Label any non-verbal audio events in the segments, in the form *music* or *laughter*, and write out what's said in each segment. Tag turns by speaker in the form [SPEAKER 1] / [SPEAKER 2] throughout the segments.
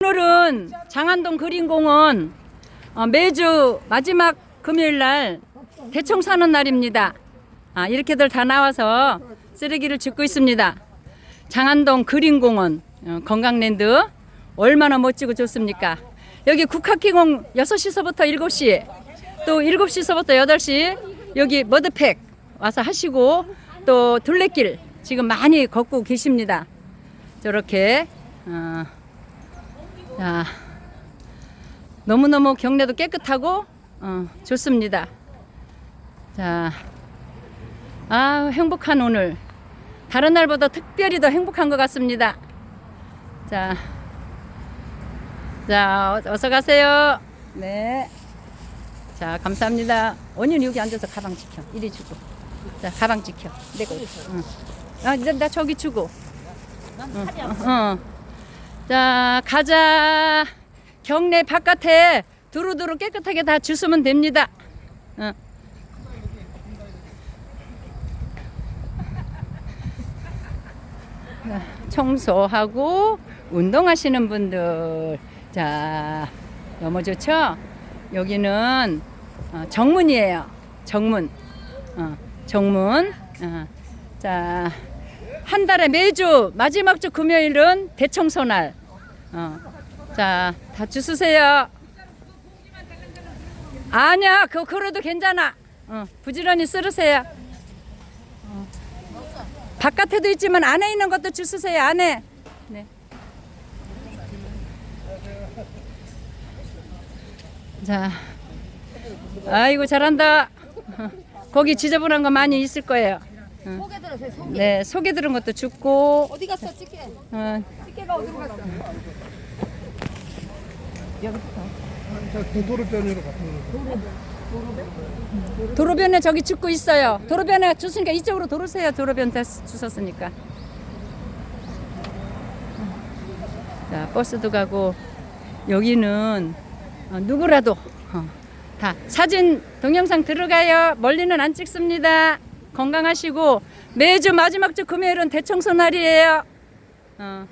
[SPEAKER 1] 오늘은 장안동 그린공원 어, 매주 마지막 금요일 날 대청 사는 날입니다. 아, 이렇게들 다 나와서 쓰레기를 줍고 있습니다. 장안동 그린공원 어, 건강랜드 얼마나 멋지고 좋습니까? 여기 국학기공 6시서부터 7시 또 7시서부터 8시 여기 머드팩 와서 하시고 또 둘레길 지금 많이 걷고 계십니다. 저렇게 어, 자, 너무너무 경내도 깨끗하고 어, 좋습니다. 자, 아 행복한 오늘. 다른 날보다 특별히 더 행복한 것 같습니다. 자, 자 어- 어서 가세요. 네. 자 감사합니다. 언니는 여기 앉아서 가방 지켜. 이리 주고. 자 가방 지켜. 내가. 응. 아, 나, 나 저기 주고. 응, 어. 자, 가자. 경내 바깥에 두루두루 깨끗하게 다 주스면 됩니다. 어. 자, 청소하고 운동하시는 분들. 자, 너무 좋죠? 여기는 어, 정문이에요. 정문. 어, 정문. 어. 자, 한 달에 매주 마지막 주 금요일은 대청소 날. 어. 자, 다 주스세요. 아니야, 그거 그래도 괜찮아. 어, 부지런히 쓰르세요. 어. 바깥에도 있지만 안에 있는 것도 주스세요. 안에. 네. 자, 아이고 잘한다. 어, 거기 지저분한 거 많이 있을 거예요.
[SPEAKER 2] 속에 들어서 속
[SPEAKER 1] 네, 속에 들은 것도 줍고,
[SPEAKER 2] 어디 갔어 찌개?
[SPEAKER 1] 어,
[SPEAKER 2] 찌개가 어디로 갔어?
[SPEAKER 3] 저 도로변으로 갔어요.
[SPEAKER 1] 도로변에 저기 줍고 있어요. 도로변에 주으니까 이쪽으로 도로세요. 도로변 다 주셨으니까. 자, 버스도 가고 여기는 어, 누구라도 어, 다 사진 동영상 들어가요. 멀리는 안 찍습니다. 건강하시고 매주 마지막 주 금요일은 대청소 날이에요. 어,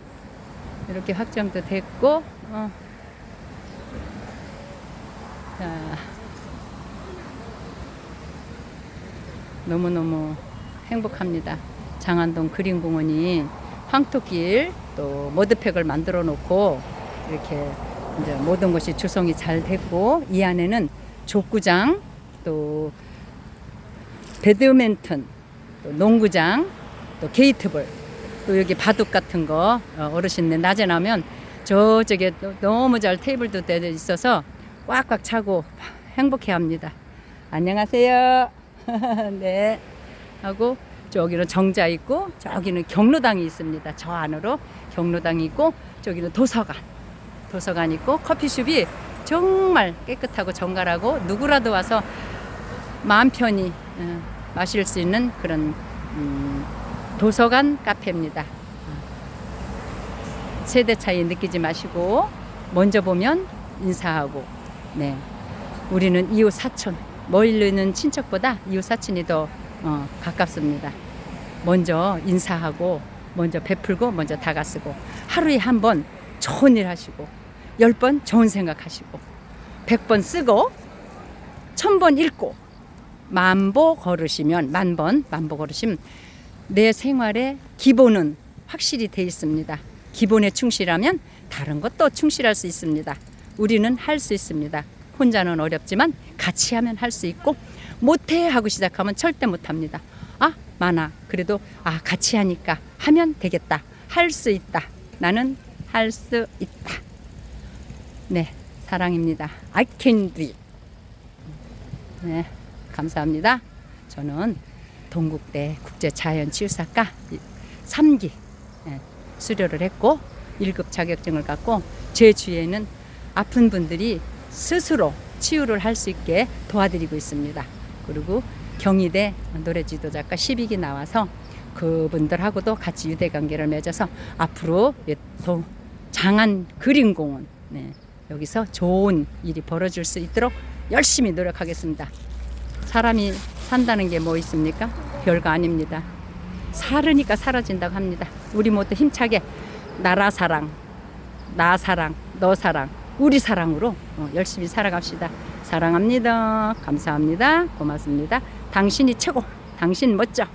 [SPEAKER 1] 이렇게 확정도 됐고. 어. 자. 너무너무 행복합니다. 장안동 그린공원이 황토길 또 머드팩을 만들어 놓고 이렇게 이제 모든 것이 조성이 잘 됐고 이 안에는 족구장 또 배드민턴 또 농구장 또 게이트볼 또 여기 바둑 같은 거 어, 어르신들 낮에 나면 저쪽에 또 너무 잘 테이블도 돼 있어서 꽉꽉 차고 행복해 합니다. 안녕하세요. *laughs* 네. 하고 저기는 정자 있고 저기는 경로당이 있습니다. 저 안으로 경로당이 있고 저기는 도서관. 도서관 있고 커피숍이 정말 깨끗하고 정갈하고 누구라도 와서 마음 편히 어, 마실 수 있는 그런 음, 도서관 카페입니다. 세대 차이 느끼지 마시고 먼저 보면 인사하고 네 우리는 이웃 사촌 멀리 있는 친척보다 이웃 사촌이 더 어, 가깝습니다. 먼저 인사하고 먼저 베풀고 먼저 다가서고 하루에 한 번 좋은 일 하시고 열 번 좋은 생각 하시고 백 번 쓰고 천 번 읽고 만보 걸으시면 만 번 만보 걸으시면 내 생활의 기본은 확실히 돼 있습니다. 기본에 충실하면 다른 것도 충실할 수 있습니다. 우리는 할 수 있습니다. 혼자는 어렵지만 같이 하면 할 수 있고 못해 하고 시작하면 절대 못합니다. 아 많아. 그래도 아 같이 하니까 하면 되겠다. 할 수 있다. 나는 할 수 있다. 네 사랑입니다. I can do it. 네 감사합니다. 저는 동국대 국제자연치유사과 3기 수료를 했고 1급 자격증을 갖고 제 주위에는 아픈 분들이 스스로 치유를 할 수 있게 도와드리고 있습니다. 그리고 경희대 노래 지도 작가 12기 나와서 그분들하고도 같이 유대 관계를 맺어서 앞으로 또 장안 그림공원 네, 여기서 좋은 일이 벌어질 수 있도록 열심히 노력하겠습니다. 사람이 산다는 게 뭐 있습니까? 별거 아닙니다. 사르니까 사라진다고 합니다. 우리 모두 힘차게 나라 사랑, 나 사랑, 너 사랑, 우리 사랑으로 어, 열심히 살아갑시다. 사랑합니다. 감사합니다. 고맙습니다. 당신이 최고. 당신 멋져.